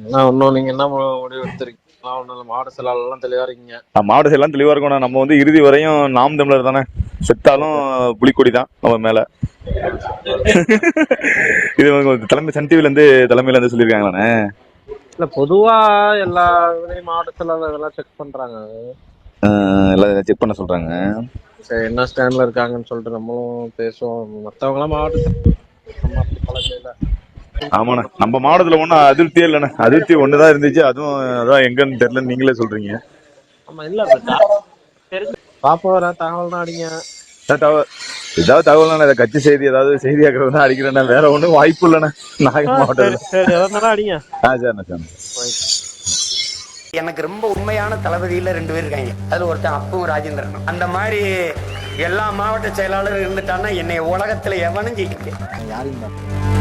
இன்னும் நீங்க என்ன முடிவு எடுத்திருக்கீங்க? ஒன்றும் மாவட்ட செயலாளர்லாம் தெளிவா இருக்கீங்க. மாவட்ட எல்லாம் தெளிவா இருக்கணும். நம்ம வந்து இறுதி வரையும் நாம் தமிழர் தானே. செத்தாலும் புலிக்கொடி தான் நம்ம மேல. இது தலைமை சன் டிவில இருந்து தலைமையில இருந்து சொல்லியிருக்காங்களாண்ணே? இல்ல பொதுவா எல்லா இதுலயும் மாவட்ட செக் பண்றாங்க. எல்லாம் செக் பண்ண சொல்றாங்க. சரி என்ன ஸ்டாண்ட்ல இருக்காங்கன்னு சொல்லிட்டு நம்மளும் பேசுவோம். மத்தவங்க எல்லாம் மாவட்ட ஆமாண்ணே. நம்ம மாவட்டத்துல ஒன்றும் அதிருப்தியே இல்லைண்ணே. அதிருப்தி ஒண்ணுதான் இருந்துச்சு. அதுவும் அதான் எங்கன்னு தெரியல. நீங்களே சொல்றீங்க. ஆமா இல்ல இப்ப தா- தெரிஞ்சு பாப்போம் ஏதாவது தகவல்னா அடிங்க. ஏதாவது தகவல் ஏதாவது தகவல் இதை கட்சி செய்தி ஏதாவது செய்தியாக்குறது தான் அடிக்கிறேண்ணே. வேற ஒன்றும் வாய்ப்பு இல்லைண்ணே. நாகை மாவட்டத்தில். சரி எதாவது அடிங்க. ஆ சரிண்ணே சரிண்ணே. எனக்கு ரொம்ப உண்மையான தளபதியில ரெண்டு பேர் இருக்காங்க. அதுல ஒருத்தன் அப்பும் ராஜேந்திரனும் அந்த மாதிரி எல்லா மாவட்ட செயலாளர் இருந்துட்டான்னா என்னை உலகத்துல எவனும் ஜெயிக்க முடியாது.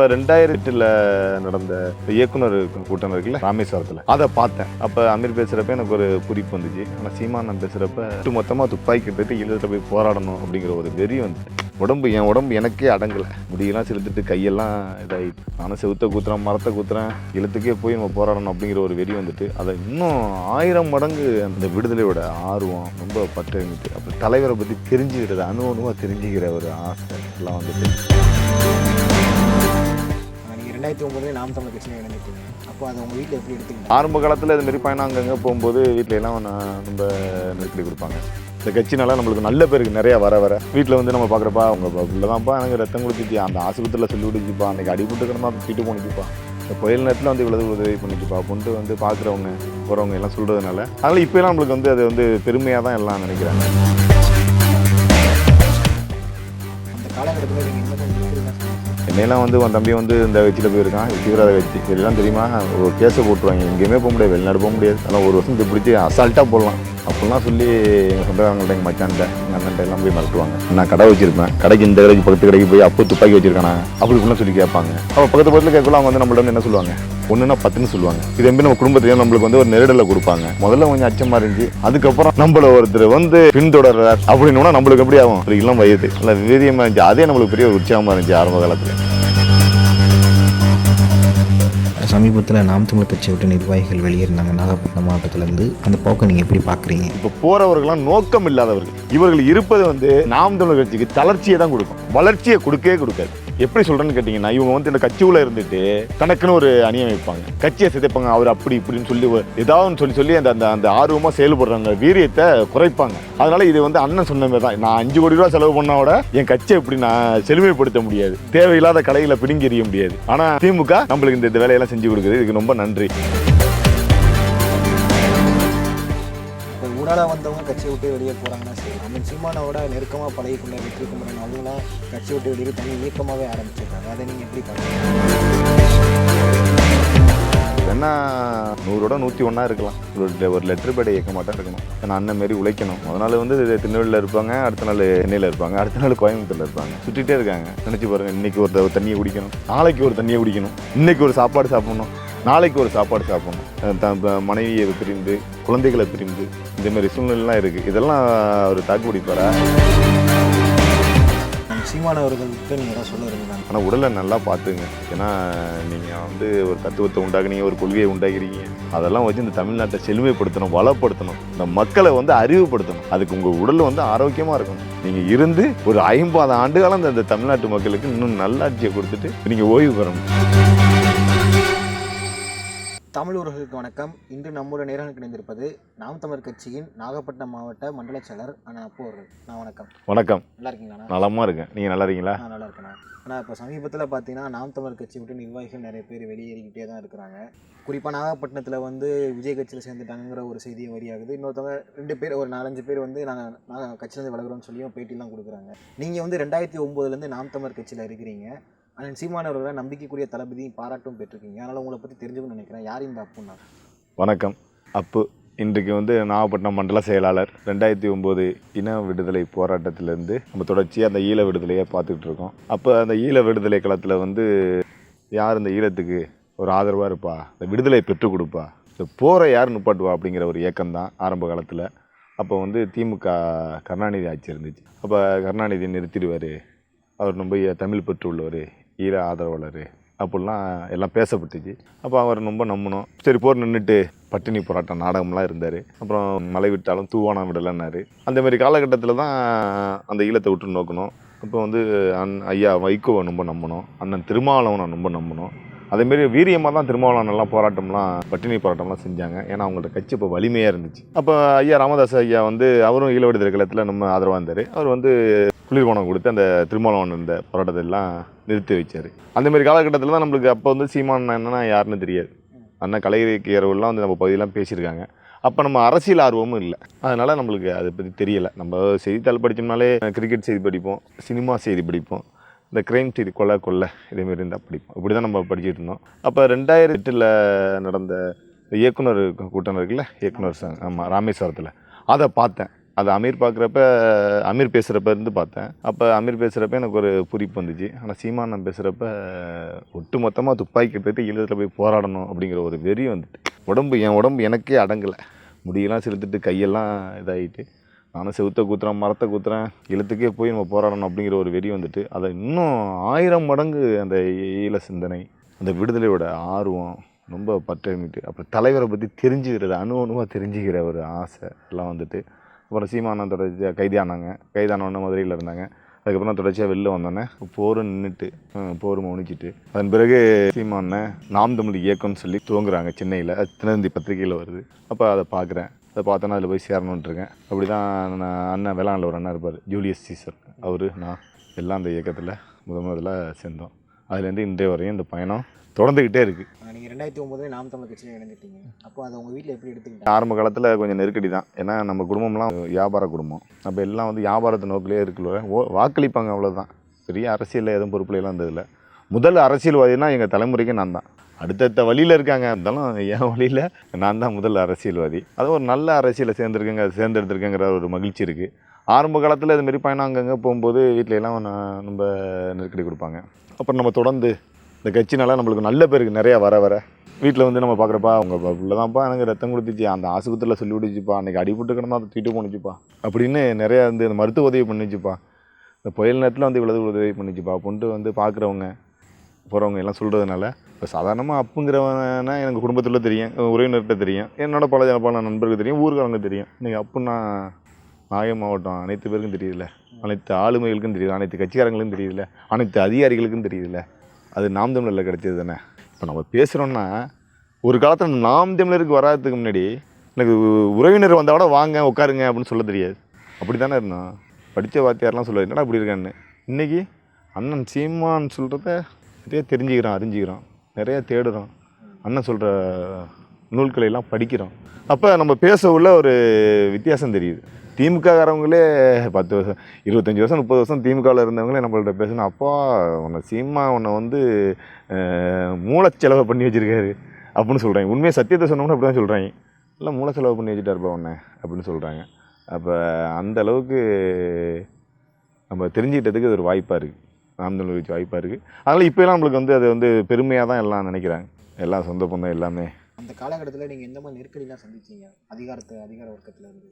இப்போ ரெண்டாயிரத்தி எட்டுல நடந்த இயக்குனர் கூட்டம் இருக்குல்ல? ராமேஸ்வரத்தில். அதை பார்த்தேன். அப்போ அமீர் பேசுகிறப்ப எனக்கு ஒரு குறிப்பு வந்துச்சு. ஆனால் சீமானன் பேசுகிறப்ப ஒட்டு மொத்தமாக துப்பாக்கி எடுத்துட்டு ஈழத்தில் போய் போராடணும் அப்படிங்கிற ஒரு வெறி வந்துட்டு உடம்பு என் உடம்பு எனக்கே அடங்கலை. முடியெல்லாம் செலுத்துட்டு கையெல்லாம் இதாகிட்டு நானும் செவுத்த கூத்துறேன் மரத்தை கூத்துறேன் இழுத்துக்கே போய் நம்ம போராடணும் அப்படிங்கிற ஒரு வெறி வந்துட்டு அதை இன்னும் ஆயிரம் மடங்கு அந்த விடுதலையோட ஆர்வம் ரொம்ப பட்டு இருந்துட்டு அப்புறம் தலைவரை பற்றி தெரிஞ்சுக்கிறது அணு அணுவாக தெரிஞ்சுக்கிற ஒரு ஆசை எல்லாம் வந்துட்டு. நீங்கள் ரெண்டாயிரத்தி ஒம்பதுலேயே நாம் தமிழ் கட்சியில் இணைஞ்சிட்டீங்க அப்போ அதை உங்கள் வீட்டில் எப்படி எடுத்துக்கிட்டீங்க? ஆரம்ப காலத்தில் இது மாதிரி பயணம் அங்கங்கே போகும்போது வீட்டில எல்லாம் ரொம்ப நெருக்கடி கொடுப்பாங்க. இந்த கட்சினால நம்மளுக்கு நல்ல பேருக்கு நிறையா வர வர. வீட்டில் வந்து நம்ம பார்க்குறப்பா அவங்க பிள்ளை தான்ப்பா எனக்கு ரத்தம் கொடுத்துச்சு அந்த ஆஸ்பத்திரியில் சொல்லி விடுச்சுப்பா அன்றைக்கி அடிபட்டு கிடந்தா தூக்கிட்டு போனிச்சுப்பா. இந்த புயல் நேரத்தில் வந்து இவ்வளவு உதவி பண்ணிச்சுப்பா பொண்ணு வந்து பார்க்குறவங்க போகிறவங்க எல்லாம் சொல்கிறதுனால அதனால் இப்போலாம் நம்மளுக்கு வந்து அது வந்து பெருமையாக தான் எல்லாம் நினைக்கிறாங்க. அந்த காலகட்டத்தில் நீங்கள் என்னையெல்லாம் வந்து உன் தம்பி வந்து இந்த கட்சியில் போயிருக்கான் தீவிரவாத கட்சி இதெல்லாம் தெரியுமா? ஒரு கேஸை போட்டுருவாங்க. எங்கேயுமே போக முடியாது. வெளிநாடு போக முடியாது. அதெல்லாம் ஒரு வருஷம் பிடிச்சி அசால்ட்டாக போடலாம். அப்படிலாம் சொல்லி எங்கள் சொந்தக்காரங்கள்ட்ட எங்கள் மச்சான்ட்ட எங்கள் அண்ணன்ட்ட எல்லாம் போய் மிரட்டுவாங்க. நான் கடை வச்சிருப்பேன். கடைக்கு இந்த கடைக்கு பக்கத்து கடைக்கு போய் அப்போ துப்பாக்கி வச்சிருக்கானா? அப்படி இப்படிலாம் சொல்லி கேட்பாங்க. அப்போ பக்கத்து பக்கத்தில் கேட்கலாம் அவங்க வந்து நம்மள்ட்ட வந்து என்ன சொல்லுவாங்க? ஒன்றுனா பத்துன்னு சொல்லுவாங்க. இது எப்படி நம்ம குடும்பத்தையும் நம்மளுக்கு வந்து ஒரு நெருடலை கொடுப்பாங்க. முதல்ல கொஞ்சம் அச்சமா இருந்துச்சு. அதுக்கப்புறம் நம்மள ஒருத்தர் வந்து பின்தொடர்றார் அப்படின்னா நம்மளுக்கு எப்படி ஆகும்? ஒரு இளம் வயது. நல்லா வீரியமாக இருந்துச்சு. அதே நம்மளுக்கு பெரிய உற்சாகமாக இருந்துச்சு ஆரம்ப காலத்தில். சமீபத்தில் நாம் தமிழ் கட்சியை விட்டு நிர்வாகிகள் வெளியேறினாங்க. நாகப்பட்டினம் மாவட்டத்திலேருந்து அந்த போக்கை நீங்கள் எப்படி பார்க்குறீங்க? இப்போ போறவர்கள்லாம் நோக்கம் இல்லாதவர்கள். இவர்கள் இருப்பது வந்து நாம் தமிழர் கட்சிக்கு தளர்ச்சியை தான் கொடுக்கும். வளர்ச்சியை கொடுக்கவே கொடுக்காது. எப்படி சொல்கிறேன்னு கேட்டிங்கன்னா இவங்க வந்து இந்த கட்சிக்குள்ளே இருந்துட்டு தனக்குன்னு ஒரு அணியை வைப்பாங்க கட்சியை சிதைப்பாங்க அவர் அப்படி இப்படின்னு சொல்லி ஒரு- ஏதாவது சொல்லி சொல்லி அந்த அந்த அந்த ஆர்வமாக செயல்படுறாங்க வீரியத்தை குறைப்பாங்க. அதனால இது வந்து அண்ணன் சொன்ன மாதிரி தான். நான் அஞ்சு கோடி ரூபா செலவு பண்ணா கூட என் கட்சியை இப்படி நான் செழுமைப்படுத்த முடியாது. தேவையில்லாத கடையில் பிடுங்கி எறிய முடியாது. ஆனால் திமுக நம்மளுக்கு இந்த இந்த வேலையெல்லாம் செஞ்சு கொடுக்குது. இதுக்கு ரொம்ப நன்றி. இப்போ வந்தவங்க கட்சியை விட்டு வெளியே போகிறாங்கன்னா சரி அந்த சீமானோட நெருக்கமாக பழகிக்கொண்ட வெற்றி குமரன் அவங்களாம் கட்சியை விட்டு வெளியே தனி இயக்கமாகவே ஆரம்பிச்சிருக்காங்க. அதை நீங்கள் எப்படி பார்க்குறீங்க? என்ன நூறோட நூற்றி ஒன்றா இருக்கலாம். ஒரு ஒரு லெட்டர் பேடை இயக்க மாட்டா இருக்கணும். ஏன்னா அண்ணன் மாரி உழைக்கணும். முத நாள் வந்து திருநெல்வேலியில் இருப்பாங்க அடுத்த நாள் சென்னையில் இருப்பாங்க அடுத்த நாள் கோயம்புத்தூரில் இருப்பாங்க. சுற்றிட்டே இருக்காங்க. நினச்சி பாருங்க இன்னைக்கு ஒரு தண்ணியை குடிக்கணும் நாளைக்கு ஒரு தண்ணியை குடிக்கணும் இன்னைக்கு ஒரு சாப்பாடு சாப்பிடணும். நாளைக்கு ஒரு சாப்பாடு சாப்பிடணும். த- மனைவியை பிரிந்து குழந்தைகளை பிரிந்து இந்த மாதிரி சூழ்நிலைலாம் இருக்குது இதெல்லாம் ஒரு தாக்கு பிடிப்பாரா சீமானவர்களுக்கு நீங்கள் ஏதாவது சொல்ல விரும்புகிறாங்க ஆனால் உடலை நல்லா பார்த்துங்க. ஏன்னா நீங்கள் வந்து ஒரு தத்துவத்தை உண்டாக்குனீங்க ஒரு கொள்கையை உண்டாக்கிறீங்க. அதெல்லாம் வச்சு இந்த தமிழ்நாட்டை செழுமைப்படுத்தணும் வளப்படுத்தணும். இந்த மக்களை வந்து அறிவுப்படுத்தணும் அதுக்கு உங்கள் உடல் வந்து ஆரோக்கியமாக இருக்கணும். நீங்கள் இருந்து ஒரு ஐம்பது ஆண்டு காலம் இந்த தமிழ்நாட்டு மக்களுக்கு இன்னும் நல்லாட்சியை கொடுத்துட்டு நீங்கள் ஓய்வு பெறணும். தமிழ் உறவுகளுக்கு வணக்கம். இன்று நம்முடைய நேரம் இணைந்திருப்பது நாம் தமிழர் கட்சியின் நாகப்பட்டினம் மாவட்ட மண்டல செயலர் அண்ணா அப்போ அவர்கள். நான் வணக்கம். வணக்கம். நல்லா இருக்கீங்களா நலமாக இருக்கேன். நீங்கள் நல்லா இருக்கீங்களா? நான் நல்லா இருக்கேண்ணா ஆனால் இப்போ சமீபத்தில் பார்த்தீங்கன்னா நாம் தமிழர் கட்சி விட்டு நிர்வாகிகள் நிறைய பேர் வெளியேறிக்கிட்டே தான் இருக்கிறாங்க. குறிப்பாக நாகப்பட்டினத்தில் வந்து விஜய் கட்சியில் சேர்ந்துட்டாங்கிற ஒரு செய்தி வரியாகுது. இன்னொருத்தவங்க ரெண்டு பேர் ஒரு நாலஞ்சு பேர் வந்து நாங்கள் நாங்கள் கட்சியிலேருந்து விலகுறோம்னு சொல்லியும் பேட்டிலாம் கொடுக்குறாங்க. நீங்கள் வந்து ரெண்டாயிரத்தி ஒம்போதுலேருந்து நாம் தமிழர் கட்சியில் இருக்கிறீங்க. ஆனால் சீமானவர்களை நம்பிக்கைக்குரிய தளபதியும் பாராட்டும் பெற்றிருக்கீங்க. அதனால் உங்களை பற்றி தெரிஞ்சுக்கணும்னு நினைக்கிறேன். யார் இந்த அப்புன்னா வணக்கம். அப்பு இன்றைக்கு வந்து நாகப்பட்டினம் மண்டல செயலாளர் ரெண்டாயிரத்தி ஒம்பது இன விடுதலை போராட்டத்திலேருந்து நம்ம தொடர்ச்சியாக அந்த ஈழ விடுதலையை பார்த்துக்கிட்டு இருக்கோம். அப்போ அந்த ஈழ விடுதலை களத்தில் வந்து யார் இந்த ஈழத்துக்கு ஒரு ஆதரவாக இருப்பா? இந்த விடுதலை பெற்றுக் கொடுப்பா? இந்த போரை யார் நிப்பாட்டுவா அப்படிங்கிற ஒரு இயக்கம் தான் ஆரம்ப காலத்தில். அப்போ வந்து திமுக கருணாநிதி ஆட்சி இருந்துச்சு. அப்போ கருணாநிதி நிறுத்திடுவார். அவர் ரொம்ப தமிழ் பெற்று உள்ளவர். ஈழ ஆதரவாளர் அப்படிலாம் எல்லாம் பேசப்பட்டுச்சு. அப்போ அவர் ரொம்ப நம்பினோம் சரி போர் நின்றுட்டு பட்டினி போராட்டம் நாடகம்லாம் இருந்தார். அப்புறம் மழை விட்டாலும் தூவானம் விடலைன்னாரு. அந்தமாரி காலகட்டத்தில் தான் அந்த ஈழத்தை விட்டு நோக்கணும். இப்போ வந்து அண் ஐயா வைகோவை ரொம்ப நம்பினோம் அண்ணன் திருமாவளவனை ரொம்ப நம்பினோம் அதேமாரி வீரியமாக தான் திருமாவளவனெல்லாம் போராட்டம்லாம் பட்டினி போராட்டம்லாம் செஞ்சாங்க. ஏன்னா அவங்கள்ட்ட கட்சி இப்போ வலிமையாக இருந்துச்சு. அப்போ ஐயா ராமதாஸ் ஐயா வந்து அவரும் ஈழ விடுதலை கழகத்தில் நம்ம ஆதரவாக இருந்தார். அவர் வந்து குளிர்பானம் கொடுத்து அந்த திருமாவளவன் இருந்த போராட்டத்தை எல்லாம் நிறுத்தி வச்சார். அந்தமாரி காலகட்டத்தில் தான் நம்மளுக்கு அப்போ வந்து சீமான் என்னன்னா யாருன்னு தெரியாது. அண்ணன் கலைஞர்கள்லாம் வந்து நம்ம பகுதியெல்லாம் பேசியிருக்காங்க. அப்போ நம்ம அரசியல் ஆர்வமும் இல்லை. அதனால் நம்மளுக்கு அதை பற்றி தெரியலை. நம்ம செய்தித்தாள் படித்தோம்னாலே கிரிக்கெட் செய்தி படிப்போம் சினிமா செய்தி படிப்போம் இந்த கிரைம் செய்தி கொலை கொள்ளை இதேமாரி இருந்தால் படிப்போம். இப்படி தான் நம்ம படிச்சுட்டு இருந்தோம். அப்போ ரெண்டாயிரத்தி எட்டில் நடந்த இயக்குனர் கூட்டம் இருக்குல்ல இயக்குனர் சாங் ஆமாம் ராமேஸ்வரத்தில். அதை பார்த்தேன். அது அமீர் பார்க்குறப்ப அமீர் பேசுகிறப்ப இருந்து பார்த்தேன். அப்போ அமீர் பேசுகிறப்ப எனக்கு ஒரு புரிப்பு வந்துச்சு. ஆனால் சீமானன் பேசுகிறப்ப ஒட்டு மொத்தமாக துப்பாக்கி எடுத்துட்டு ஈழத்தில் போய் போராடணும் அப்படிங்கிற ஒரு வெறி வந்துட்டு. உடம்பு என் உடம்பு எனக்கே அடங்கலை. முடியெல்லாம் செலுத்துட்டு கையெல்லாம் இதாகிட்டு நானும் செவுத்த குத்துறேன் மரத்தை குத்துறேன் இழுத்துக்கே போய் நம்ம போராடணும் அப்படிங்கிற ஒரு வெறி வந்துட்டு. அதை இன்னும் ஆயிரம் மடங்கு அந்த ஈழ சிந்தனை அந்த விடுதலையோட ஆர்வம் ரொம்ப பற்றமிட்டு அப்புறம் தலைவரை பற்றி தெரிஞ்சுக்கிறது அணு அணுவாக தெரிஞ்சுக்கிற ஒரு ஆசை எல்லாம் வந்துட்டு. அப்புறம் சீமானம் தொடர்ச்சியாக கைதானாங்க கைதானவொன்னே மதுரையில் இருந்தாங்க. அதுக்கப்புறம் தொடர்ச்சியாக வெளில வந்தோடனே போர் நின்றுட்டு போர் முடிச்சிட்டு அதன் பிறகு சீமானை நாம் தமிழ் இயக்கம்னு சொல்லி துவங்குறாங்க சென்னையில். தினந்தி பத்திரிகையில் வருது. அப்போ அதை பார்க்குறேன் அதை பார்த்தோன்னா அதில் போய் சேரணுன்ட்ருக்கேன் அப்படி தான் நான் அண்ணன் வேளாண்ல ஒரு அண்ணன் இருப்பார் ஜூலியஸ் சீசர். அவர் நான் எல்லாம் அந்த இயக்கத்தில் முதல் முதல்ல சேர்ந்தோம். அதுலேருந்து இன்றைய வரையும் இந்த பயணம் தொடர்ந்துக்கிட்டே இருக்குது நீங்கள் ரெண்டாயிரத்தி ஒம்போதுல நாம் தமிழ் கட்சியில் இணைஞ்சிட்டீங்க. அப்போ அதை உங்கள் வீட்டில் எப்படி எடுத்துக்கிட்டாங்க? ஆரம்ப காலத்தில் கொஞ்சம் நெருக்கடி தான். ஏன்னா நம்ம குடும்பம்லாம் வியாபார குடும்பம். நம்ம எல்லாம் வந்து வியாபாரத்தை நோக்கிலே இருக்குல்ல. ஓ வாக்களிப்பாங்க அவ்வளோதான் பெரிய அரசியலில் எதுவும் பொறுப்புல எல்லாம் இருந்ததில்ல முதல் அரசியல்வாதினா எங்கள் தலைமுறைக்கு நான் தான். அடுத்தடுத்த வழியில் இருக்காங்க. இருந்தாலும் என் வழியில் நான் தான் முதல் அரசியல்வாதி. அது ஒரு நல்ல அரசியலை சேர்ந்துருக்கேங்க அது தேர்ந்தெடுத்திருக்கேங்கிற ஒரு மகிழ்ச்சி இருக்குது ஆரம்ப காலத்தில் இது மாதிரி பயணம் அங்கங்கே போகும்போது வீட்டில எல்லாம் ரொம்ப நெருக்கடி கொடுப்பாங்க. அப்புறம் நம்ம தொடர்ந்து இந்த கட்சினால நம்மளுக்கு நல்ல பேருக்கு நிறையா வர வர. வீட்டில் வந்து நம்ம பார்க்குறப்பா அவங்க பிள்ளைதான்ப்பா எனக்கு ரத்தம் கொடுத்துச்சு அந்த ஆஸ்பத்திரியில் சொல்லி விடுச்சுப்பா அன்றைக்கி அடிபட்டு கிடந்தா அதை தூக்கிட்டு போணுச்சுப்பா அப்படின்னு நிறையா வந்து இந்த மருத்துவ உதவி பண்ணிச்சுப்பா. இந்த புயல் நேரத்தில் வந்து இவ்வளவு உதவி பண்ணிச்சுப்பா அப்படின்ட்டு வந்து பார்க்குறவங்க போகிறவங்க எல்லாம் சொல்கிறதுனால இப்போ சாதாரணமாக அப்புங்கிறவனா எனக்கு குடும்பத்தில் தெரியும் உறவினர்கிட்ட தெரியும் என்னோட பல பல நண்பர்களுக்கு தெரியும் ஊருக்காரங்க தெரியும். இன்றைக்கி அப்புன்னா நாகை மாவட்டம் அனைத்து பேருக்கும் தெரியுதுல்ல அனைத்து ஆளுமைகளுக்கும் தெரியுது அனைத்து கட்சிக்காரங்களுக்கும் தெரியுதுல்ல அனைத்து அதிகாரிகளுக்கும் தெரியுதுல்ல. அது நாம் தமிழரில் கிடைச்சது தானே? இப்போ நம்ம பேசுகிறோன்னா ஒரு காலத்தில் நாம் தமிழருக்கு வராததுக்கு முன்னாடி எனக்கு உறவினர் வந்தால் கூட வாங்க உட்காருங்க அப்படின்னு சொல்ல தெரியாது. அப்படி தானே இருந்தோம்? படித்த வார்த்தையாரெலாம் சொல்லுவார் என்னடா அப்படி இருக்கான்னு? இன்றைக்கி அண்ணன் சீமான் சொல்கிறத நிறைய தெரிஞ்சுக்கிறோம் அறிஞ்சிக்கிறோம். நிறைய தேடுறோம். அண்ணன் சொல்கிற நூல்களை எல்லாம் படிக்கிறோம். அப்போ நம்ம பேச உள்ள ஒரு வித்தியாசம் தெரியுது. திமுககாரவங்களே பத்து வருஷம் இருபத்தஞ்சி வருஷம் முப்பது வருஷம் திமுகவில் இருந்தவங்களே நம்மள்ட்ட பேசணும் அப்பா உன்னை சீமா உன்னை வந்து மூளைச்செலவை பண்ணி வச்சுருக்காரு அப்படின்னு சொல்கிறாங்க உண்மையை சத்தியத்தை சொன்னோம்னா அப்படி தான் சொல்கிறாங்க இல்லை செலவு பண்ணி வச்சுட்டாருப்பா உன்னை அப்படின்னு சொல்கிறாங்க அப்போ அந்த அளவுக்கு நம்ம தெரிஞ்சுக்கிட்டதுக்கு அது ஒரு வாய்ப்பாக இருக்குது நாம் தமிழ் வச்சு வாய்ப்பாக இருக்குது அதனால் இப்போலாம் நம்மளுக்கு வந்து அது வந்து பெருமையாக தான் எல்லாம் நினைக்கிறாங்க. எல்லாம் சொந்த பந்தம் எல்லாமே. அந்த காலகட்டத்தில் நீங்கள் எந்த மாதிரி நெருக்கடிலாம் சந்திச்சிங்க? அதிகாரத்தை அதிகார வர்க்கத்தில் இருந்து?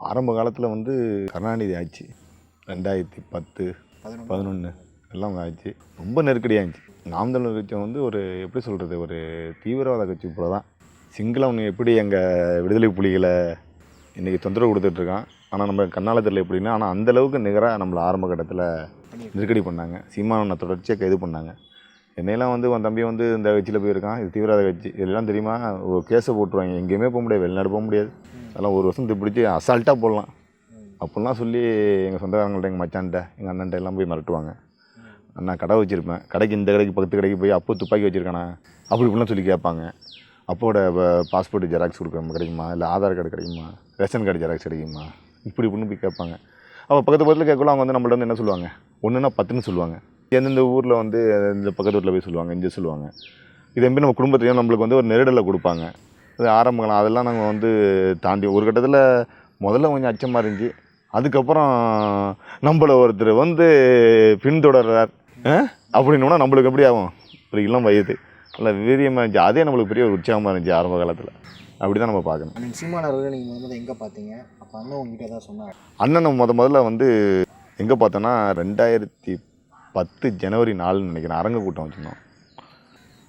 ஆரம்ப காலத்தில் வந்து கருணாநிதி ஆச்சு ரெண்டாயிரத்தி பத்து பதினொன்று எல்லாம் ஆச்சு ரொம்ப நெருக்கடியாக இருந்துச்சு நாம் தமிழர் கட்சி வந்து ஒரு எப்படி சொல்கிறது ஒரு தீவிரவாத கட்சி போல தான் சிங்களம் எப்படி எங்கள் விடுதலை புலிகளை இன்றைக்கி தொந்தரவு கொடுத்துட்ருக்கான் ஆனால் நம்ம கண்ணால தெரியல எப்படின்னா ஆனால் அந்தளவுக்கு நிகராக நம்மளை ஆரம்ப கட்டத்தில் நெருக்கடி பண்ணாங்க. சீமானனை தொடர்ச்சியாக கைது பண்ணாங்க. என்னையெல்லாம் வந்து உன் தம்பி வந்து இந்த கட்சியில் போயிருக்கான். இது தீவிரவாத கட்சி. இதெல்லாம் தெரியுமா? ஒரு கேஸை போட்டுருவாங்க. எங்கேயுமே போக முடியாது. வெளிநாடு போக முடியாது. அதெல்லாம் ஒரு வருஷம் பிடிச்சி அசால்ட்டாக போடலாம். அப்படிலாம் சொல்லி எங்கள் சொந்தக்காரங்கள்ட்ட எங்கள் மச்சான்ட்ட எங்கள் அண்ணன்ட்ட எல்லாம் போய் மிரட்டுவாங்க. அண்ணா கடை வச்சுருப்பேன். கடைக்கு இந்த கடைக்கு பக்கத்து கடைக்கு போய் அப்போ துப்பாக்கி வச்சுருக்கானா? அப்படி இப்படிலாம் சொல்லி கேட்பாங்க. அப்போட பாஸ்போர்ட் ஜெராக்ஸ் கொடுக்க கிடைக்குமா? இல்லை ஆதார் கார்டு கிடைக்குமா? ரேஷன் கார்டு ஜெராக்ஸ் கிடைக்குமா? இப்படி இப்படின்னு போய் கேட்பாங்க. அப்போ பக்கத்து பக்கத்தில் கேட்கலாம் அவங்க வந்து நம்மள்ட்ட வந்து என்ன சொல்லுவாங்க? ஒன்றுனா பத்துன்னு சொல்லுவாங்க. எந்தெந்த ஊரில் வந்து இந்த பக்கத்து வீட்டில் போய் சொல்லுவாங்க இங்கே சொல்லுவாங்க. இதேமாரி நம்ம குடும்பத்துலேயும் நம்மளுக்கு வந்து ஒரு நெருடலை கொடுப்பாங்க. அது ஆரம்ப காலம் அதெல்லாம் நாங்கள் வந்து தாண்டி ஒரு கட்டத்தில் முதல்ல கொஞ்சம் அச்சமாக இருந்துச்சு. அதுக்கப்புறம் நம்மள ஒருத்தர் வந்து பின்தொடர்றார். அப்படின்னோன்னா நம்மளுக்கு எப்படி ஆகும்? ஒரு இளம் வயது. நல்ல வீரியமாக இருந்துச்சு. அதே நம்மளுக்கு பெரிய ஒரு உற்சாகமாக இருந்துச்சு ஆரம்ப காலத்தில். அப்படி தான் நம்ம பார்க்கணும். அண்ணன் சீமானவர்களை நீங்கள் முதல்ல எங்கே பார்த்தீங்க? அப்போ அண்ணன் உங்ககிட்ட தான் சொன்னார்? அண்ணனை முத முதல்ல வந்து எங்கே பார்த்தோன்னா ரெண்டாயிரத்தி பத்து ஜனவரி நாலுன்னு நினைக்கிறேன். அரங்க கூட்டம் வச்சுருந்தோம்.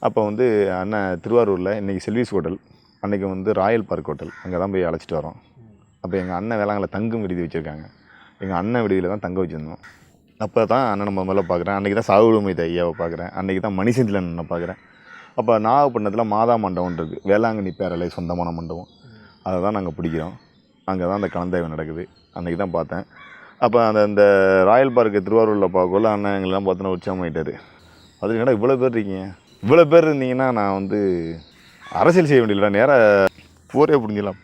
அப்போ வந்து அண்ணன் திருவாரூரில் இன்றைக்கி செல்விஸ் ஹோட்டல் அன்றைக்கி வந்து ராயல் பார்க் ஹோட்டல் அங்கே தான் போய் அழைச்சிட்டு வரோம். அப்போ எங்கள் அண்ணன் வேளாங்கல்ல தங்கும் விடுதி வச்சுருக்காங்க. எங்கள் அண்ணன் விடுதியில் தான் தங்க வச்சுருந்தோம். அப்போ தான் அண்ணன் நம்ம முதல்ல பார்க்குறேன் அன்றைக்கி தான் சாகுடுமைத ஐயாவை பார்க்குறேன் அன்றைக்கி தான் மணிசெந்தில் அண்ணனை பார்க்குறேன் அப்போ நாகப்பட்டினத்தில் மாதா மண்டபம் இருக்குது வேளாங்கண்ணி பேரலை சொந்தமான மண்டபம். அதை தான் நாங்கள் பிடிக்கிறோம். அங்கே தான் அந்த கலந்தாய்வு நடக்குது. அன்றைக்கி தான் பார்த்தேன். அப்போ அந்த இந்த ராயல் பார்க்கு திருவாரூரில் பார்க்கல அண்ணன் எங்கெல்லாம் பார்த்தோன்னா உற்சாகமாயிட்டாரு. அது என்னடா இவ்வளோ பேர் இருக்கீங்க? இவ்வளோ பேர் இருந்தீங்கன்னா நான் வந்து அரசியல் செய்ய வேண்டியதில்லை. நேராக போரே புரிஞ்சிடலாம்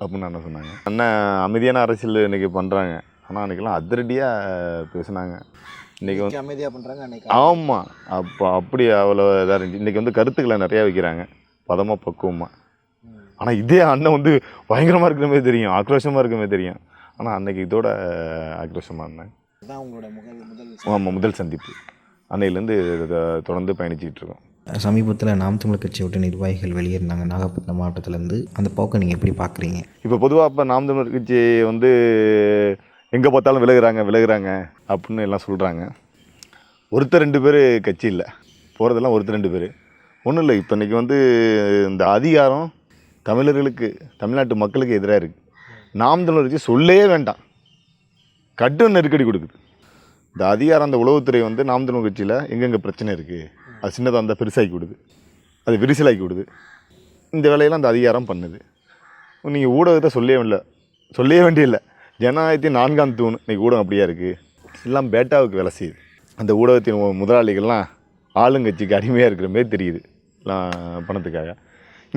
அப்படின்னு அண்ணன் சொன்னாங்க. அண்ணன் அமைதியான அரசியல் இன்றைக்கி பண்ணுறாங்க ஆனால் அன்றைக்கெல்லாம் அதிரடியாக பேசுனாங்க. இன்றைக்கி வந்து அமைதியாக பண்ணுறாங்க ஆமாம் அப்போ அப்படி அவ்வளோ இதாக இருந்துச்சு. இன்றைக்கி வந்து கருத்துக்களை நிறையா வைக்கிறாங்க. பதமாக பக்குவமாக ஆனால் இதே அண்ணன் வந்து பயங்கரமாக இருக்கிற மாதிரி தெரியும். ஆக்ரோஷமாக இருக்கிற மாதிரி தெரியும். ஆனால் அன்னைக்கு இதோட ஆக்ரோஷமாக இருந்தேன். உங்களோட முதல் முதல் ஆமாம் முதல் சந்திப்பு. அன்னையிலேருந்து தொடர்ந்து பயணிச்சிட்டு இருக்கோம். சமீபத்தில் நாம் தமிழர் கட்சியை விட்டு நிர்வாகிகள் வெளியேறினாங்க. நாகப்பட்டினம் மாவட்டத்திலேருந்து. அந்த போக்கை நீங்கள் எப்படி பார்க்குறீங்க? இப்போ பொதுவாக இப்போ நாம் தமிழர் கட்சி வந்து எங்கே பார்த்தாலும் விலகுறாங்க விலகுறாங்க அப்படின்னு எல்லாம் சொல்கிறாங்க ஒருத்தர் ரெண்டு பேர் கட்சி இல்லை. போகிறதெல்லாம் ஒருத்தர் ரெண்டு பேர். ஒன்றும் இல்லை இப்போ இன்றைக்கி வந்து இந்த அதிகாரம் தமிழர்களுக்கு தமிழ்நாட்டு மக்களுக்கு எதிராக இருக்குது நாம் தமிழர் கட்சி சொல்லவே வேண்டாம். கடும் நெருக்கடி கொடுக்குது. இந்த அதிகாரம் அந்த உளவுத்துறை வந்து நாம் தமிழர் கட்சியில் எங்கெங்கே பிரச்சனை இருக்குது அது சின்னதாக இருந்தால் பெருசாக்கி விடுது அது விரிசலாக்கி விடுது. இந்த வேலையெல்லாம் அந்த அதிகாரம் பண்ணுது. நீங்கள் ஊடகத்தை சொல்லவே இல்லை சொல்லவே வேண்டியதில்லை. ஜனநாயகத்தின் நான்காம் தூண் இன்றைக்கி ஊடகம் அப்படியா இருக்குது எல்லாம் பேட்டாவுக்கு வேலை செய்யுது. அந்த ஊடகத்தின் முதலாளிகள்லாம் ஆளுங்கட்சிக்கு அடிமையாக இருக்கிற மாதிரி தெரியுது பணத்துக்காக.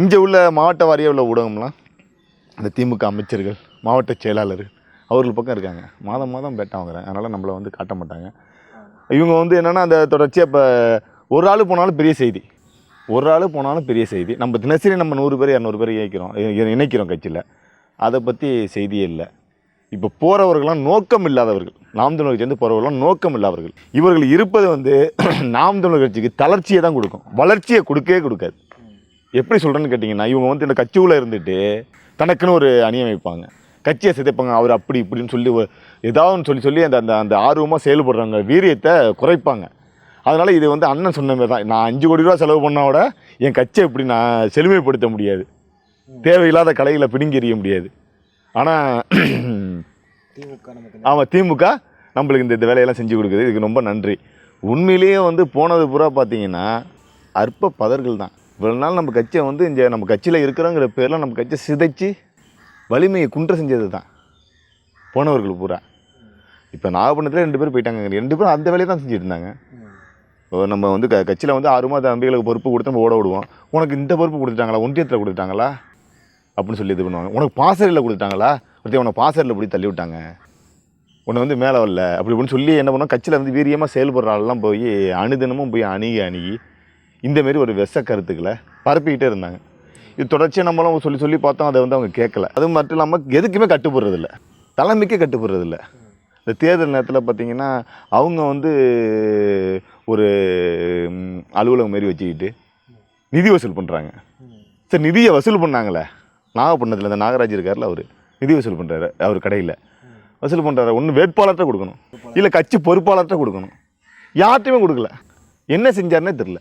இங்கே உள்ள மாவட்ட வாரியாக உள்ள ஊடகம்லாம் இந்த திமுக அமைச்சர்கள் மாவட்ட செயலாளர் அவர்கள் பக்கம் இருக்காங்க. மாதம் மாதம் பேட்டா வாங்குறாங்க. அதனால் நம்மளை வந்து காட்ட மாட்டாங்க. இவங்க வந்து என்னென்னா அந்த தொடர்ச்சியாக இப்போ ஒரு ஆள் போனாலும் பெரிய செய்தி. ஒரு ஆள் போனாலும் பெரிய செய்தி. நம்ம தினசரி நம்ம நூறு பேர் இரநூறு பேர் இயக்கிறோம். இணைக்கிறோம் கட்சியில். அதை பற்றி செய்தியே இல்லை. இப்போ போகிறவர்கள்லாம் நோக்கம் இல்லாதவர்கள். நாம் தமிழர் வந்து போகிறவர்கள்லாம் நோக்கம் இல்லாதவர்கள். இவர்கள் இருப்பது வந்து நாம் தமிழர் கட்சிக்கு தளர்ச்சியை தான் கொடுக்கும். வளர்ச்சியை கொடுக்கவே கொடுக்காது. எப்படி சொல்கிறேன்னு கேட்டிங்கன்னா இவங்க வந்து இந்த கட்சிக்குள்ளே இருந்துட்டு தனக்குன்னு ஒரு அணியை வைப்பாங்க கட்சியை சிதைப்பாங்க அவர் அப்படி இப்படின்னு சொல்லி ஏதாவது சொல்லி சொல்லி அந்த அந்த அந்த ஆர்வமாக செயல்படுறாங்க வீரியத்தை குறைப்பாங்க. அதனால் இது வந்து அண்ணன் சொன்ன மாதிரி தான். நான் அஞ்சு கோடி ரூபா செலவு பண்ணா கூட என் கட்சியை இப்படி நான் செழுமைப்படுத்த முடியாது. தேவையில்லாத கலைகளை பிடுங்கி எறிய முடியாது. ஆனால் ஆமாம் திமுக நம்மளுக்கு இந்த இந்த வேலையெல்லாம் செஞ்சு கொடுக்குது. இதுக்கு ரொம்ப நன்றி. உண்மையிலேயே வந்து போனது பூரா பார்த்தீங்கன்னா அற்ப பதர்கள் தான். இவ்வளோ நாள் நம்ம கட்சியை வந்து இங்கே நம்ம கட்சியில் இருக்கிறோங்கிற பேரில் நம்ம கட்சியை சிதைச்சு வலிமையை குன்ற செஞ்சது தான் போனவர்கள் பூரா. இப்போ நாகப்பட்டினத்தில் ரெண்டு பேர் போயிட்டாங்க. ரெண்டு பேரும் அந்த வேலையை தான் செஞ்சுட்டு இருந்தாங்க. நம்ம வந்து க கட்சியில் வந்து ஆறு மாத தம்பிகளுக்கு பொறுப்பு கொடுத்து நம்ம ஓட விடுவோம். உனக்கு இந்த பொறுப்பு கொடுத்துட்டாங்களா? ஒன்றியத்தில் கொடுத்துட்டாங்களா? அப்படின்னு சொல்லி இது பண்ணுவாங்க. உனக்கு பாசறையில் கொடுத்துட்டாங்களா? ஒருத்தர் உனக்கு பாசறையில் இப்படி தள்ளி விட்டாங்க. உன்னை வந்து மேலே வரல. அப்படி இப்படின்னு சொல்லி என்ன பண்ணுவோம் கட்சியில் வந்து வீரியமாக செயல்படுற ஆளெல்லாம் போய் அணுதினமும் போய் அணுகி அணுகி இந்தமாரி ஒரு விஷ கருத்துக்களை பரப்பிக்கிட்டே இருந்தாங்க. இது தொடர்ச்சியாக நம்மளும் சொல்லி சொல்லி பார்த்தோம் அதை வந்து அவங்க கேட்கல. அது மட்டும் இல்லாமல் எதுக்குமே கட்டுப்படுறதில்ல. தலைமைக்கே கட்டுப்படுறதில்ல. இந்த தேர்தல் நேரத்தில் பார்த்தீங்கன்னா அவங்க வந்து ஒரு அலுவலகம் மாரி வச்சுக்கிட்டு நிதி வசூல் பண்ணுறாங்க சரி நிதியை வசூல் பண்ணாங்களே. நாகப்பட்டினத்தில் இந்த நாகராஜ் இருக்கார்ல அவர். நிதி வசூல் பண்ணுறாரு அவர் கடையில். வசூல் பண்ணுறாரு ஒன்று வேட்பாளர்கிட்ட கொடுக்கணும். இல்லை கட்சி பொறுப்பாளர்கிட்ட கொடுக்கணும். யார்கிட்டையுமே கொடுக்கல. என்ன செஞ்சாருன்னே தெரில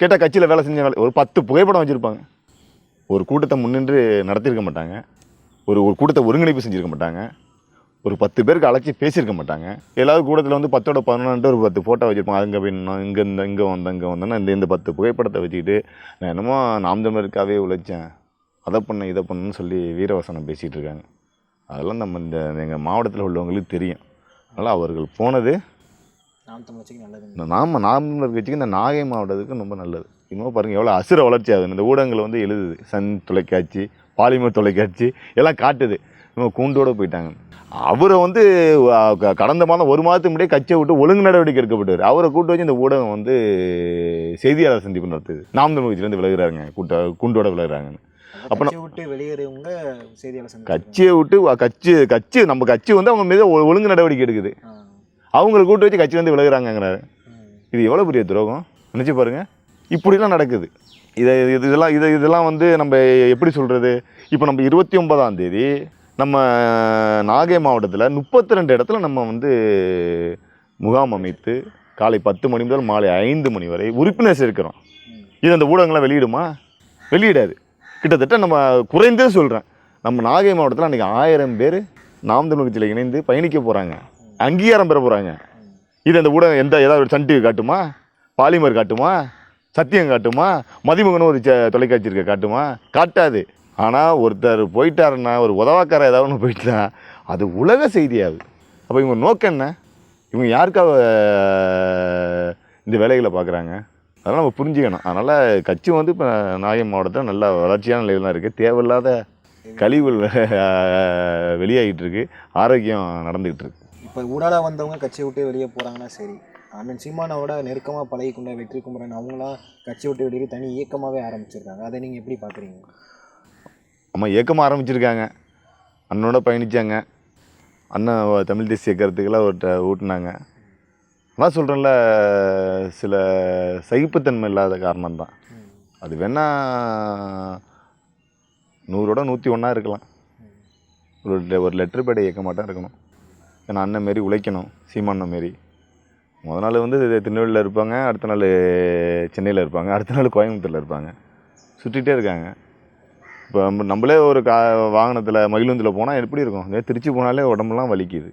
கேட்டால் கட்சியில் வேலை செஞ்ச வேலை ஒரு பத்து புகைப்படம் வச்சுருப்பாங்க. ஒரு கூட்டத்தை முன்னின்று நடத்தியிருக்க மாட்டாங்க. ஒரு ஒரு கூட்டத்தை ஒருங்கிணைப்பு செஞ்சுருக்க மாட்டாங்க. ஒரு பத்து பேருக்கு அழைச்சி பேசியிருக்க மாட்டாங்க. எல்லாவது கூட்டத்தில் வந்து பத்தோட பதினொன்று ஒரு பத்து ஃபோட்டோ வச்சுருப்பாங்க. அங்கே போயிடணும் இங்கே இந்த இங்கே வந்தேன் இங்கே வந்தேன்னா இந்த இந்த பத்து புகைப்படத்தை வச்சுக்கிட்டு நான் என்னமோ நாம் தமிழருக்காகவே உழைச்சேன். அதை பண்ணேன் இதை பண்ணுன்னு சொல்லி வீரவசனம் பேசிகிட்டு இருக்காங்க. அதெல்லாம் நம்ம இந்த எங்கள் மாவட்டத்தில் உள்ளவங்களுக்கு தெரியும். அதனால் அவர்கள் போனது நாம் தமிழ் கட்சிக்கு இந்த நாம கட்சிக்கு இந்த நாகை மாவட்டத்துக்கு ரொம்ப நல்லது. இன்னும் பாருங்கள் எவ்வளோ அசுர வளர்ச்சி ஆகுது. இந்த ஊடகங்கள் வந்து எழுதுது. சன் தொலைக்காட்சி பாலிமர் தொலைக்காட்சி எல்லாம் காட்டுது. இவங்க கூண்டோட போயிட்டாங்க. அவரை வந்து கடந்த மாதம் ஒரு மாதத்துக்கு முன்னாடியே கட்சியை விட்டு ஒழுங்கு நடவடிக்கை எடுக்கப்பட்டார் அவரை கூட்டு வச்சு இந்த ஊடகம் வந்து செய்தியாளர் சந்திப்பு நடத்துது. நாம் தமிழ் கட்சியிலேருந்து விலகுறாங்க. கூட்ட கூண்டோட விலகுறாங்கன்னு. அப்ப விட்டு வெளியேறவங்க செய்தியாளர் கட்சியை விட்டு கட்சி கட்சி நம்ம கட்சி வந்து அவங்க மீது ஒழுங்கு நடவடிக்கை எடுக்குது. அவங்களை கூட்டு வச்சு கட்சி வந்து விலகுறாங்கங்கிறாரு. இது எவ்வளோ பெரிய துரோகம்? நினச்சி பாருங்க. இப்படிலாம் நடக்குது. இதை இது இதெல்லாம் இதை இதெல்லாம் வந்து நம்ம எப்படி சொல்கிறது இப்போ நம்ம இருபத்தி ஒன்பதாம் தேதி நம்ம நாகை மாவட்டத்தில் முப்பத்தி ரெண்டு இடத்துல நம்ம வந்து முகாம் அமைத்து காலை பத்து மணி முதல் மாலை ஐந்து மணி வரை உறுப்பினர் சேர்க்கிறோம். இது அந்த ஊடகங்கள்லாம் வெளியிடுமா? வெளியிடாது. கிட்டத்தட்ட நம்ம குறைந்தே சொல்கிறேன் நம்ம நாகை மாவட்டத்தில் அன்றைக்கி ஆயிரம் பேர் நாம் தமிழ் கட்சியில் இணைந்து பயணிக்க போகிறாங்க அங்கீகாரம் பெற போகிறாங்க இது அந்த ஊடகம் எந்த ஏதாவது ஒரு சன் டிவி காட்டுமா? பாலிமர் காட்டுமா? சத்தியம் காட்டுமா? மதிமுகன்னு ஒரு ச- தொலைக்காட்சி இருக்க காட்டுமா? காட்டாது. ஆனால் ஒருத்தர் போயிட்டாருன்னா ஒரு உதவாக்கார ஏதாவது ஒன்று போயிட்டுனா அது உலக செய்தியாகுது அப்போ இவங்க நோக்கம் என்ன? இவங்க யாருக்காக இந்த வேலைகளை பார்க்குறாங்க அதெல்லாம் நம்ம புரிஞ்சுக்கணும். அதனால் கட்சி வந்து இப்போ நாகை மாவட்டத்தில் நல்ல வளர்ச்சியான நிலையில் தான் இருக்குது தேவையில்லாத கழிவுகள் வெளியாகிட்டு இருக்கு. ஆரோக்கியம் நடந்துக்கிட்டு இருக்கு. இப்போ ஊடால வந்தவங்க கட்சியை விட்டு வெளியே போகிறாங்கன்னா சரி. அண்ணன் சீமானோட நெருக்கமாக பழகி கொண்ட வெற்றி குமரன் அவங்களாம் கட்சியை விட்டு வெளியே தனி இயக்கமாகவே ஆரம்பிச்சிருக்காங்க. அதை நீங்கள் எப்படி பார்க்குறீங்க அம்மா இயக்கமாக ஆரம்பிச்சிருக்காங்க. அண்ணனோட பயணித்தாங்க அண்ணன் தமிழ் தேசிய கருத்துக்களை அவர்கிட்ட ஊட்டினாங்க. நான் சொல்கிறேன்ல சில சகிப்புத்தன்மை இல்லாத காரணம் தான் அது வேணால் நூறோட நூற்றி ஒன்றா இருக்கலாம். ஒரு ஒரு லெட்டர் பேடை இயக்க மாட்டா இருக்கணும். ஏன்னா அண்ணன் மாரி உழைக்கணும் சீமாண்ணன் மாரி. முதல் நாள் வந்து திருநெல்வேலியில் இருப்பாங்க அடுத்த நாள் சென்னையில் இருப்பாங்க அடுத்த நாள் கோயம்புத்தூரில் இருப்பாங்க. சுற்றிகிட்டே இருக்காங்க. இப்போ நம்ம நம்மளே ஒரு கா வாகனத்தில் மகிழுந்தில் போனால் எப்படி இருக்கும்? இதே திருச்சி போனாலே உடம்புலாம் வலிக்குது.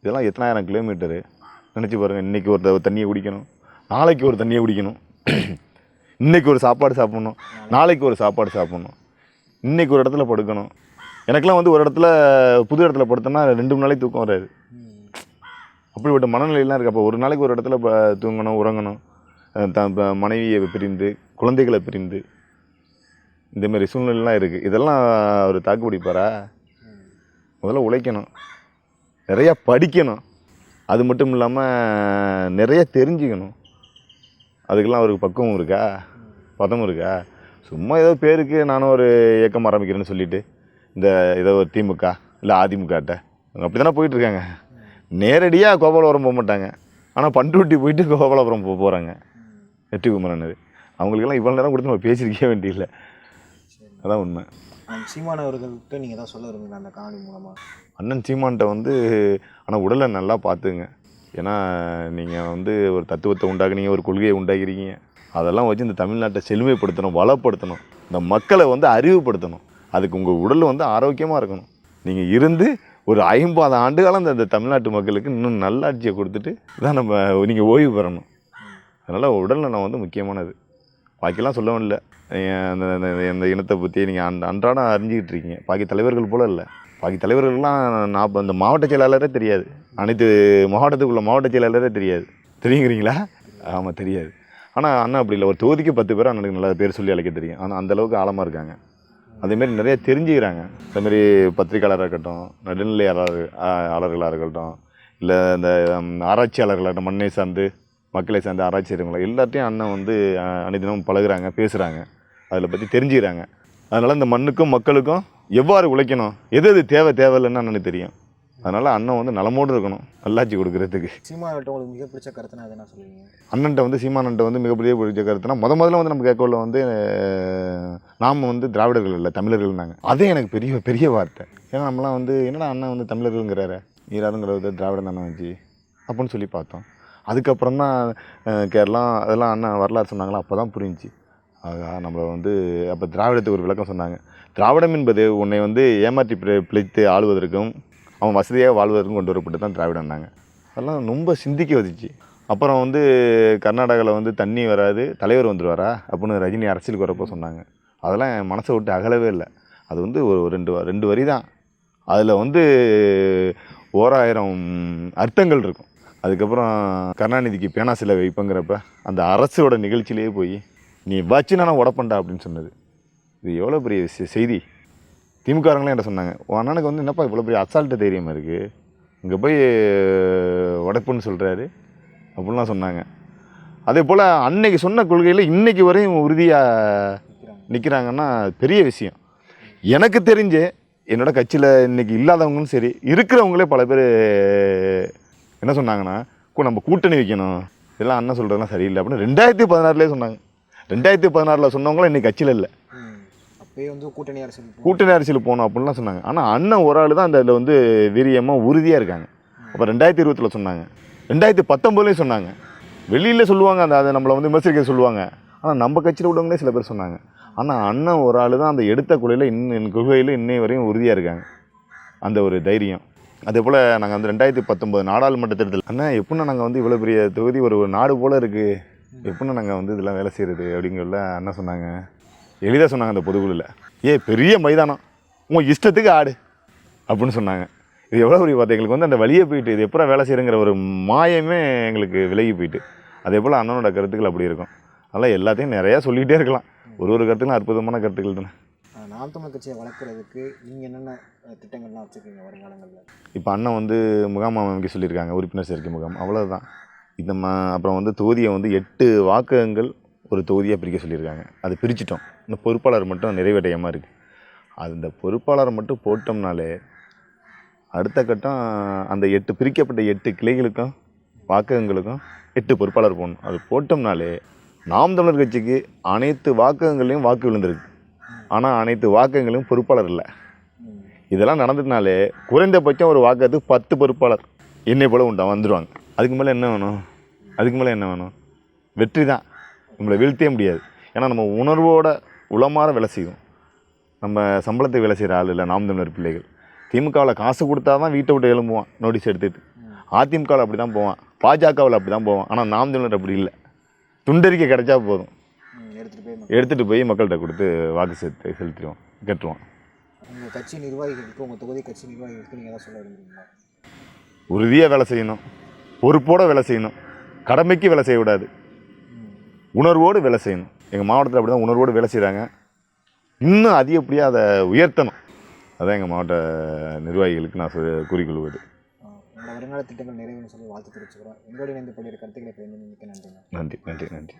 இதெல்லாம் எத்தனாயிரம் கிலோமீட்டரு நினச்சி பாருங்கள் இன்றைக்கி ஒரு தண்ணியை குடிக்கணும். நாளைக்கு ஒரு தண்ணியை குடிக்கணும். இன்றைக்கி ஒரு சாப்பாடு சாப்பிட்ணும். நாளைக்கு ஒரு சாப்பாடு சாப்பிட்ணும். இன்றைக்கி ஒரு இடத்துல படுக்கணும். எனக்கெல்லாம் வந்து ஒரு இடத்துல புது இடத்துல படுத்தோன்னா ரெண்டு மூணு நாளைக்கு தூக்கம் வராது. அப்படிப்பட்ட மனநிலையெல்லாம் இருக்குது அப்போ ஒரு நாளைக்கு ஒரு இடத்துல தூங்கணும் உறங்கணும். த மனைவியை பிரிந்து குழந்தைகளை பிரிந்து. இந்த மாதிரி சூழ்நிலைலாம் இருக்குது இதெல்லாம் அவர் தாக்கு பிடிப்பாரா? முதல்ல உழைக்கணும். நிறையா படிக்கணும். அது மட்டும் இல்லாமல் நிறைய தெரிஞ்சுக்கணும். அதுக்கெல்லாம் அவருக்கு பக்குவம் இருக்கா? பதம் இருக்கா? சும்மா ஏதோ பேருக்கு நானும் ஒரு இயக்கம் ஆரம்பிக்கிறேன்னு சொல்லிவிட்டு இந்த ஏதோ ஒரு திமுக இல்லை அதிமுகட்ட. அப்படி தானே போயிட்டுருக்காங்க. நேரடியாக கோபாலபுரம் போக மாட்டாங்க. ஆனால் பண்ருட்டி போயிட்டு கோபாலபுரம் போக போகிறாங்க வெற்றி குமரன் அவங்களுக்கெல்லாம் இவ்வளோ நேரம் கொடுத்து நம்ம பேசியிருக்கவே வேண்டியதில்லை. அதான் உண்மை. சீமான் அவர்கள்ட்ட நீங்கள் தான் சொல்ல விரும்புங்க அந்த காணொலி மூலமாக அண்ணன் சீமான்ட்ட வந்து ஆனால் உடலை நல்லா பார்த்துங்க. ஏன்னா நீங்கள் வந்து ஒரு தத்துவத்தை உண்டாக்குனீங்க ஒரு கொள்கையை உண்டாக்கிறீங்க அதெல்லாம் வச்சு இந்த தமிழ்நாட்டை செழுமைப்படுத்தணும் வளப்படுத்தணும். இந்த மக்களை வந்து அறிவுப்படுத்தணும் அதுக்கு உங்கள் உடல் வந்து ஆரோக்கியமாக இருக்கணும். நீங்கள் இருந்து ஒரு ஐம்பது ஆண்டு காலம் இந்த- தமிழ்நாட்டு மக்களுக்கு இன்னும் நல்லாட்சியை கொடுத்துட்டு தான் நம்ம நீங்கள் ஓய்வு பெறணும். அதனால் உடல் நலம் வந்து முக்கியமானது. பாக்கியெல்லாம் சொல்லவும் இல்லை அந்த அந்த- அந்த இனத்தை பற்றி நீங்கள் அந்த அன்றாடம் அறிஞ்சிக்கிட்டு இருக்கீங்க. பாக்கி தலைவர்கள் போல் இல்லை. பாக்கி தலைவர்கள்லாம் நான் அந்த மாவட்ட செயலாளரே தெரியாது. அனைத்து மாவட்டத்துக்குள்ள மாவட்ட செயலாளரே தெரியாது. தெரியுங்கிறீங்களா? ஆமாம் தெரியாது. ஆனால் அண்ணா அப்படி இல்லை. ஒரு தொகுதிக்கு பத்து பேர் அண்ணனுக்கு நல்ல பேர் சொல்லி அழைக்க தெரியும். ஆனால் அந்தளவுக்கு ஆழமாக இருக்காங்க. அதேமாரி நிறைய தெரிஞ்சுக்கிறாங்க. அதேமாரி பத்திரிக்கையாளராக இருக்கட்டும் நடுநிலையாளர் ஆளர்களாக இருக்கட்டும் இல்லை இந்த ஆராய்ச்சியாளர்களாக இருக்கட்டும் மண்ணை சார்ந்து மக்களை சார்ந்து ஆராய்ச்சி செய்கிறவங்கள எல்லாத்தையும் அண்ணன் வந்து அனைத்தினமும் பழகுறாங்க பேசுகிறாங்க அதில் பற்றி தெரிஞ்சுக்கிறாங்க. அதனால் இந்த மண்ணுக்கும் மக்களுக்கும் எவ்வாறு உழைக்கணும் எது எது தேவை தேவையில்லைன்னு அண்ணனுக்கு தெரியும். அதனால் அண்ணன் வந்து நலமோடு இருக்கணும். நல்லாட்சி கொடுக்கறதுக்கு. சீமான்கிட்ட உங்களுக்கு மிக பிடிச்ச கருத்துனா அதை என்ன சொல்லுவீங்க? அண்ணன்ட்ட வந்து சீமானன்ட்ட வந்து மிகப்பெரிய பிடிச்ச கருத்துனா முத முதல்ல வந்து நம்ம கேட்கல வந்து நாம் வந்து திராவிடர்கள் இல்லை தமிழர்கள்னாங்க அதே எனக்கு பெரிய பெரிய வார்த்தை. ஏன்னா நம்மலாம் வந்து என்னடா அண்ணன் வந்து தமிழர்கள்ங்கிறாரு? ஈராதுங்கிறது திராவிடம் தானே வச்சு அப்படின்னு சொல்லி பார்த்தோம். அதுக்கப்புறம் தான் கேரளா அதெல்லாம் அண்ணன் வரலாறு சொன்னாங்களா? அப்போ தான் புரிஞ்சுச்சு. ஆகா நம்மளை வந்து அப்போ திராவிடத்துக்கு ஒரு விளக்கம் சொன்னாங்க. திராவிடம் என்பது உன்னை வந்து ஏமாற்றி பிழை- பிழைத்து ஆளுவதற்கும் அவன் வசதியாக வாழ்வதற்கும் கொண்டு வரப்பட்டு தான் திராவிடம்னாங்க அதெல்லாம் ரொம்ப சிந்திக்க வச்சுச்சு. அப்புறம் வந்து கர்நாடகாவில் வந்து தண்ணி வராது தலைவர் வந்துடுவாரா அப்படின்னு ரஜினி அரசியலுக்கு வரப்போ சொன்னாங்க. அதெல்லாம் என் மனசை விட்டு அகலவே இல்லை. அது வந்து ஒரு ரெண்டு வ- ரெண்டு வரி தான். அதில் வந்து ஓராயிரம் அர்த்தங்கள் இருக்கும். அதுக்கப்புறம் கருணாநிதிக்கு பேனா சிலை வைப்பங்கிறப்ப அந்த அரசோட நிகழ்ச்சியிலேயே போய் நீ வச்சுனா உடப்பண்டா அப்படின்னு சொன்னது. இது எவ்வளோ பெரிய செய்தி. திமுககாரங்களே என்ன சொன்னாங்க உன் அண்ணனுக்கு வந்து என்னப்பா இவ்வளோ பெரிய அசால்ட்டு தைரியம் இருக்குது இங்கே போய் உடைப்புன்னு சொல்கிறாரு அப்படிலாம் சொன்னாங்க. அதே போல் அன்னைக்கு சொன்ன கொள்கையில் இன்றைக்கி வரையும் உறுதியாக நிற்கிறாங்கன்னா பெரிய விஷயம். எனக்கு தெரிஞ்சு என்னோட கட்சியில் இன்றைக்கி இல்லாதவங்களும் சரி இருக்கிறவங்களே பல பேர் என்ன சொன்னாங்கன்னா "கூ- நம்ம கூட்டணி வைக்கணும். இதெல்லாம் அண்ணன் சொல்கிறதெல்லாம் சரியில்லை. அப்படின்னு ரெண்டாயிரத்தி பதினாறுலேயே சொன்னாங்க. ரெண்டாயிரத்தி பதினாறில் சொன்னவங்களும் இன்றைக்கி கட்சியில் இல்லை. ம். வந்து கூட்டணி அரசியல் கூட்டணி அரசியல் போகணும் அப்படின்லாம் சொன்னாங்க. ஆனால் அண்ணன் ஒரு ஆள் தான் அந்த இதில் வந்து வீரியமாக உறுதியாக இருக்காங்க. அப்போ ரெண்டாயிரத்தி இருபத்தில் சொன்னாங்க. ரெண்டாயிரத்தி பத்தொம்போதுலேயும் சொன்னாங்க. வெளியில் சொல்லுவாங்க அந்த அதை நம்மளை வந்து விமர்சிக்க சொல்லுவாங்க. ஆனால் நம்ம கட்சியில் உள்ளவங்களே சில பேர் சொன்னாங்க. ஆனால் அண்ணன் ஒரு ஆள் தான் அந்த எடுத்த கொலையில் இன்னும் என் கொள்கையில் இன்னை வரையும் உறுதியாக இருக்காங்க. அந்த ஒரு தைரியம். அதே போல் நாங்கள் வந்து ரெண்டாயிரத்தி பத்தொம்போது நாடாளுமன்ற தேர்தல். அண்ணா எப்படின்னா நாங்கள் வந்து இவ்வளோ பெரிய தொகுதி ஒரு நாடு போல் இருக்குது எப்படின்னா நாங்கள் வந்து இதெல்லாம் வேலை செய்கிறது அப்படிங்கிறதுல அண்ணன் சொன்னாங்க. எளிதாக சொன்னாங்க அந்த பொதுக்குழுவில் ஏ பெரிய மைதானம். உங்கள் இஷ்டத்துக்கு ஆடு. அப்படின்னு சொன்னாங்க. இது எவ்வளோ பெரிய பார்த்து எங்களுக்கு வந்து அந்த வழியே போயிட்டு இது எப்போ வேலை செய்கிறங்கிற ஒரு மாயமே எங்களுக்கு விலகி போயிட்டு. அதே போல் அண்ணனோட கருத்துக்கள் அப்படி இருக்கும். அதெல்லாம் எல்லாத்தையும் நிறையா சொல்லிக்கிட்டே இருக்கலாம். ஒரு ஒரு கருத்துக்களும் அற்புதமான கருத்துக்கள் தானே. நாம் தமிழ் கட்சியை வளர்க்குறதுக்கு நீங்கள் என்னென்ன திட்டங்கள்லாம் வச்சுருக்கீங்க வருங்காலங்களில்? இப்போ அண்ணன் வந்து முகாம் அமைக்க சொல்லியிருக்காங்க உறுப்பினர் சேர்க்கை முகாம். அவ்வளோதான் இந்த ம அப்புறம் வந்து தொகுதியை வந்து எட்டு வாக்ககங்கள் ஒரு தொகுதியாக பிரிக்க சொல்லியிருக்காங்க. அது பிரிச்சிட்டோம். இந்த பொறுப்பாளர் மட்டும் நிறைவேடையமாக இருக்குது அந்த பொறுப்பாளரை மட்டும் போட்டோம்னாலே அடுத்த கட்டம் அந்த எட்டு பிரிக்கப்பட்ட எட்டு கிளைகளுக்கும் வாக்ககங்களுக்கும் எட்டு பொறுப்பாளர் போடணும். அது போட்டோம்னாலே நாம் தமிழர் கட்சிக்கு அனைத்து வாக்ககங்களையும் வாக்கு விழுந்திருக்கு. ஆனால் அனைத்து வாக்கங்களையும் பொறுப்பாளர் இல்லை. இதெல்லாம் நடந்ததுனாலே குறைந்தபட்சம் ஒரு வாக்கத்துக்கு பத்து பொறுப்பாளர் என்னை போல் உண்டா? வந்துடுவாங்க அதுக்கு மேலே என்ன வேணும்? அதுக்கு மேலே என்ன வேணும்? வெற்றி தான். நம்மளை வீழ்த்தே முடியாது. ஏன்னா நம்ம உணர்வோட உளமாற வேலை செய்வோம். நம்ம சம்பளத்தை வேலை செய்கிற ஆள் இல்லை நாம் தமிழர் பிள்ளைகள். திமுகவில் காசு கொடுத்தா தான் வீட்டை விட்டு எழும்புவான் நோட்டீஸ் எடுத்துட்டு. அதிமுகவில் அப்படி தான் போவான் பாஜகவில் அப்படி தான் போவான். ஆனால் நாம் தமிழர் அப்படி இல்லை. துண்டறிக்கை கிடைச்சா போதும். எடுத்துகிட்டு போய் எடுத்துகிட்டு போய் மக்கள்கிட்ட கொடுத்து வாக்கு செலுத்தி செலுத்திடுவோம் கட்டுருவோம் உங்கள் கட்சி நிர்வாகிகளுக்கு உங்கள் தொகுதி கட்சி நிர்வாகிகளுக்கு நீங்கள் சொல்ல விரும்புறீங்களா? உறுதியாக வேலை செய்யணும். பொறுப்போட வேலை செய்யணும். கடமைக்கு வேலை செய்யக்கூடாது. உணர்வோடு வேலை செய்யணும். எங்கள் மாவட்டத்தில் அப்படி தான் உணர்வோடு வேலை செய்கிறாங்க இன்னும் அதிகப்படியாக அதை உயர்த்தணும். அதான் எங்கள் மாவட்ட நிர்வாகிகளுக்கு நான் கூறிக்கொள்வது. வருங்கால திட்டங்கள் நிறைவேறும் சொல்லி வாழ்த்து தெரிவிச்சுக்கிறோம். எங்களோட இணைந்து பல்வேறு கருத்துக்களை நன்றி நன்றி நன்றி.